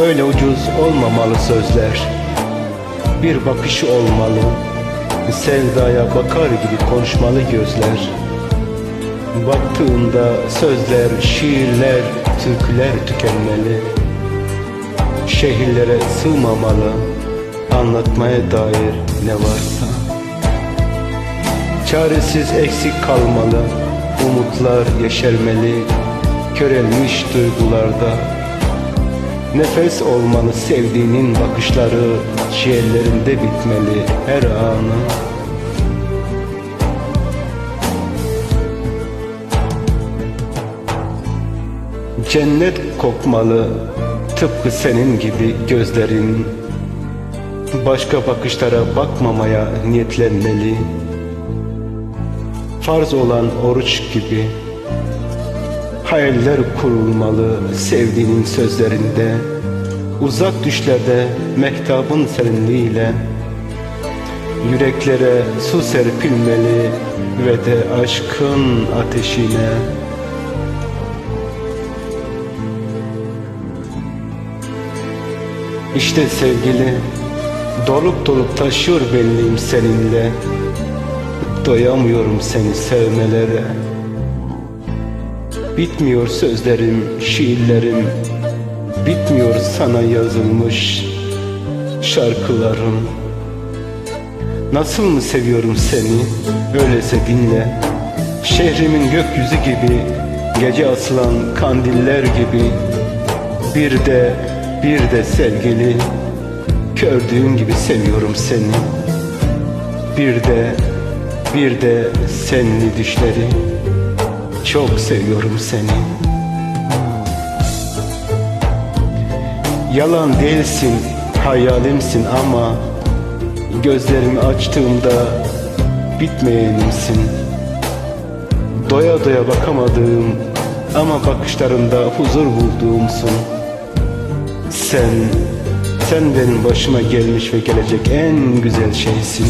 Öyle ucuz olmamalı sözler. Bir bakışı olmalı. Sevdaya bakar gibi konuşmalı gözler. Baktığında sözler, şiirler, türküler tükenmeli. Şehirlere sığmamalı. Anlatmaya dair ne varsa. Çaresiz eksik kalmalı. Umutlar yeşermeli. Körelmiş duygularda Nefes olmalı sevdiğinin bakışları Ciğerlerinde bitmeli her anı. Cennet kokmalı tıpkı senin gibi gözlerin. Başka bakışlara bakmamaya niyetlenmeli. Farz olan oruç gibi Hayaller kurulmalı sevdiğinin sözlerinde Uzak düşlerde mehtabın serinliğiyle Yüreklere su serpilmeli ve de aşkın ateşine İşte sevgili Dolup dolup taşıyor benliğim seninle. Doyamıyorum seni sevmelere Bitmiyor sözlerim, şiirlerim. Bitmiyor sana yazılmış şarkılarım. Nasıl mı seviyorum seni? Öylese dinle. Şehrimin gökyüzü gibi Gece asılan kandiller gibi. Bir de bir de sevgili Gördüğün gibi seviyorum seni. Bir de bir de senli düşleri Çok seviyorum seni. Yalan değilsin, hayalimsin ama Gözlerimi açtığımda bitmeyenimsin. Doya doya bakamadığım ama bakışlarında huzur bulduğumsun. Sen, sen benim başıma gelmiş ve gelecek en güzel şeysin